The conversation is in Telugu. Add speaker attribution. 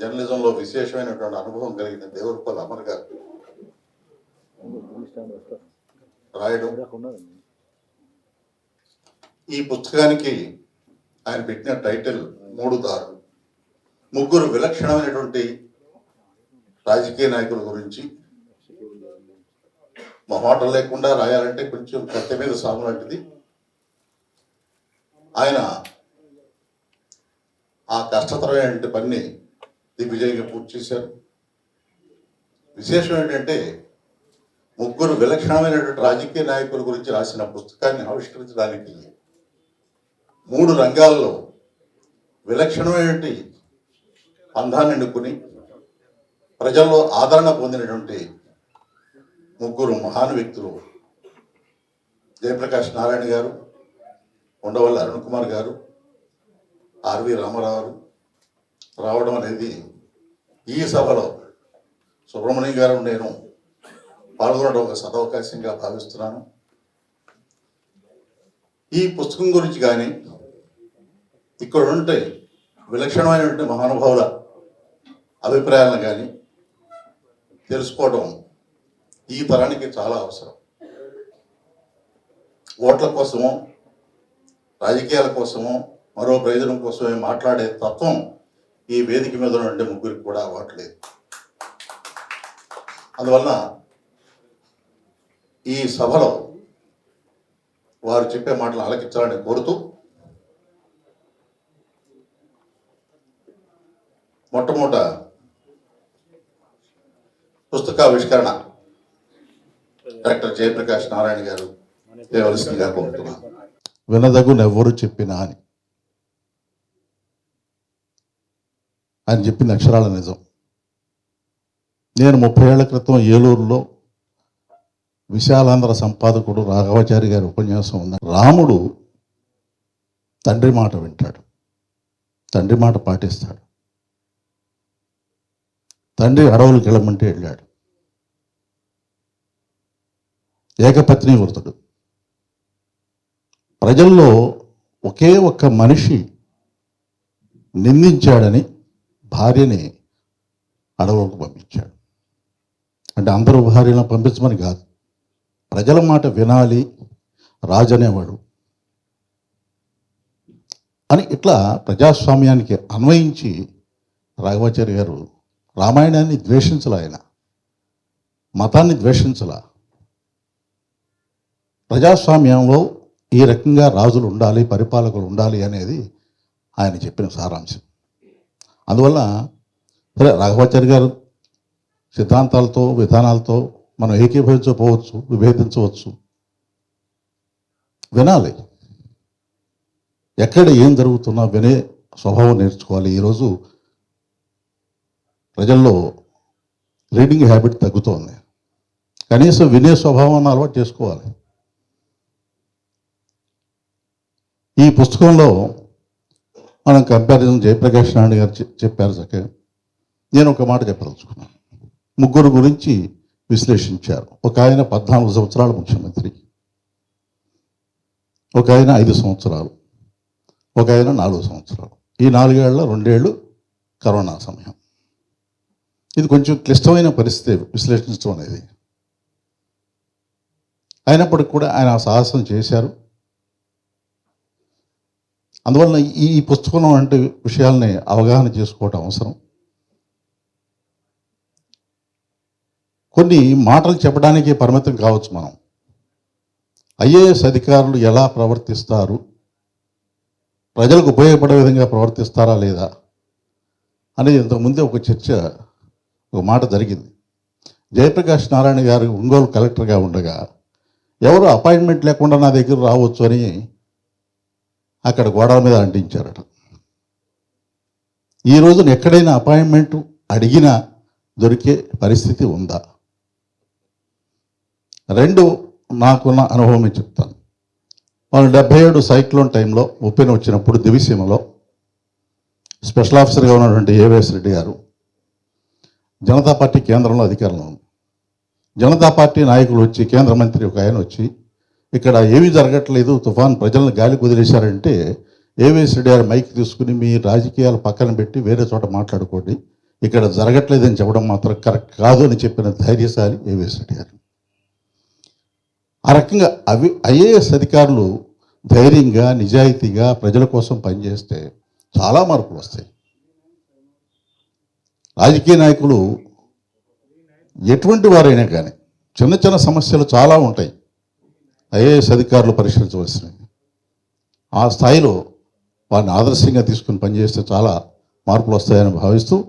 Speaker 1: జర్నలిజంలో విశేషమైనటువంటి అనుభవం కలిగిన దేవరపల్లి అమర్ గారు. రాయడం. ఈ పుస్తకానికి ఆయన పెట్టిన టైటిల్ మూడు దారులు ముగ్గురు విలక్షణమైనటువంటి రాజకీయ నాయకుల గురించి. మొహాటం లేకుండా రాయాలంటే కొంచెం కత్తి మీద సాము లాంటిది. ఆయన ఆ కష్టతరమైనటువంటి పని దిగ్విజయంగా పూర్తి చేశారు. విశేషం ఏంటంటే ముగ్గురు విలక్షణమైనటువంటి రాజకీయ నాయకుల గురించి రాసిన పుస్తకాన్ని ఆవిష్కరించడానికి మూడు రంగాల్లో విలక్షణమైనటువంటి పంధాన్ని ఎన్నుకుని ప్రజల్లో ఆదరణ పొందినటువంటి ముగ్గురు మహాన్ వ్యక్తులు జయప్రకాష్ నారాయణ గారు ఉండవల్లి అరుణ్ కుమార్ గారు ఆర్వి రామారావు రావడం అనేది ఈ సభలో సుబ్రహ్మణ్యం గారు నేను పాల్గొనడం ఒక సదవకాశంగా భావిస్తున్నాను. ఈ పుస్తకం గురించి కానీ ఇక్కడ ఉంటే విలక్షణమైనటువంటి మహానుభావుల అభిప్రాయాలను కానీ తెలుసుకోవడం ఈ తరానికి చాలా అవసరం. ఓట్ల కోసమో రాజకీయాల కోసమో మరో ప్రయోజనం కోసమే మాట్లాడే తత్వం ఈ వేదిక మీద ఉండే ముగ్గురికి కూడా అవ్వట్లేదు అందువలన ఈ సభలో వారు చెప్పే మాటలు ఆలకించాలని కోరుతూ మొట్టమొదట పుస్తకావిష్కరణ డాక్టర్ జయప్రకాష్ నారాయణ గారు చేయవలసిందిగా కోరుతున్నాను. వినదగునెవ్వరు చెప్పినా అని. ఆయన చెప్పిన అక్షరాల నిజం. నేను ముప్పై ఏళ్ళ క్రితం ఏలూరులో విశాలాంధ్ర సంపాదకుడు రాఘవాచారి గారి ఉపన్యాసం ఉంది రాముడు తండ్రి మాట వింటాడు. తండ్రి మాట పాటిస్తాడు. తండ్రి అడవులకు వెళ్ళమంటే వెళ్ళాడు. ఏకపత్ని వృతుడు. ప్రజల్లో ఒకే ఒక్క మనిషి నిందించాడని భార్యని అడవులకు పంపించాడు. అంటే అందరూ భార్యలను పంపించమని కాదు. ప్రజల మాట వినాలి రాజు అనేవాడు. అని ఇట్లా ప్రజాస్వామ్యానికి అన్వయించి రాఘవాచార్య గారు రామాయణాన్ని ద్వేషించలే ఆయన. మతాన్ని ద్వేషించలా. ప్రజాస్వామ్యంలో ఈ రకంగా రాజులు ఉండాలి పరిపాలకులు ఉండాలి అనేది ఆయన చెప్పిన సారాంశం. అందువల్ల సరే రాఘవాచారి గారు సిద్ధాంతాలతో విధానాలతో మనం ఏకీభవించకపోవచ్చు విభేదించవచ్చు. వినాలి. ఎక్కడ ఏం జరుగుతున్నా వినే స్వభావం నేర్చుకోవాలి. ఈరోజు ప్రజల్లో రీడింగ్ హ్యాబిట్ తగ్గుతోంది. కనీసం వినే స్వభావాన్ని అలవాటు చేసుకోవాలి. ఈ పుస్తకంలో మనం కంపారిజన్ జయప్రకాష్ నాయుడు గారు చెప్పారు చక్కగా. నేను ఒక మాట చెప్పదలుచుకున్నాను. ముగ్గురు గురించి విశ్లేషించారు. ఒక ఆయన పద్నాలుగు సంవత్సరాలు ముఖ్యమంత్రి. ఒక ఆయన ఐదు సంవత్సరాలు. ఒక ఆయన నాలుగు సంవత్సరాలు. ఈ నాలుగేళ్ళ రెండేళ్ళు కరోనా సమయం. ఇది కొంచెం క్లిష్టమైన పరిస్థితి విశ్లేషించడం అనేది. అయినప్పటికీ కూడా ఆయన ఆ సాహసం చేశారు. అందువలన ఈ పుస్తకం వంటి విషయాల్ని అవగాహన చేసుకోవటం అవసరం. కొన్ని మాటలు చెప్పడానికి పరిమితం కావచ్చు మనం. ఐఏఎస్ అధికారులు ఎలా ప్రవర్తిస్తారు? ప్రజలకు ఉపయోగపడే విధంగా ప్రవర్తిస్తారా లేదా? అనేది ఇంతకుముందే ఒక చర్చ ఒక మాట జరిగింది. జయప్రకాష్ నారాయణ గారు ఒంగోలు కలెక్టర్గా ఉండగా ఎవరు అపాయింట్మెంట్ లేకుండా నా దగ్గర రావచ్చు అని అక్కడ గోడల మీద అంటించారట. ఈ రోజున ఎక్కడైనా అపాయింట్మెంట్ అడిగినా దొరికే పరిస్థితి ఉందా? రెండు నాకున్న అనుభవమే చెప్తాను. వాళ్ళు డెబ్బై ఏడు సైక్లోన్ టైంలో ఉప్పెన వచ్చినప్పుడు దివిసీమలో స్పెషల్ ఆఫీసర్గా ఉన్నటువంటి ఏవిఎస్ రెడ్డి గారు జనతా పార్టీ కేంద్రంలో అధికారంలో ఉంది జనతా పార్టీ నాయకులు వచ్చి కేంద్ర మంత్రి ఒక ఆయన వచ్చి ఇక్కడ ఏమీ జరగట్లేదు తుఫాన్ ప్రజలను గాలి కుదిరేశారంటే ఏవేఎస్ రెడ్డి గారు మైక్ తీసుకుని మీ రాజకీయాలు పక్కన పెట్టి వేరే చోట మాట్లాడుకోండి. ఇక్కడ జరగట్లేదని చెప్పడం మాత్రం కరెక్ట్ కాదు అని చెప్పిన ధైర్యశాలి ఏవిఎస్ రెడ్డి గారు. ఆ రకంగా అవి ఐఏఎస్ అధికారులు ధైర్యంగా నిజాయితీగా ప్రజల కోసం పనిచేస్తే చాలా మార్పులు వస్తాయి. రాజకీయ నాయకులు ఎటువంటి వారైనా కానీ చిన్న చిన్న సమస్యలు చాలా ఉంటాయి. ఐఏఎస్ అధికారులు పరిశీలించవలసినవి. ఆ స్థాయిలో వారిని ఆదర్శంగా తీసుకుని పనిచేస్తే చాలా మార్పులు వస్తాయని భావిస్తూ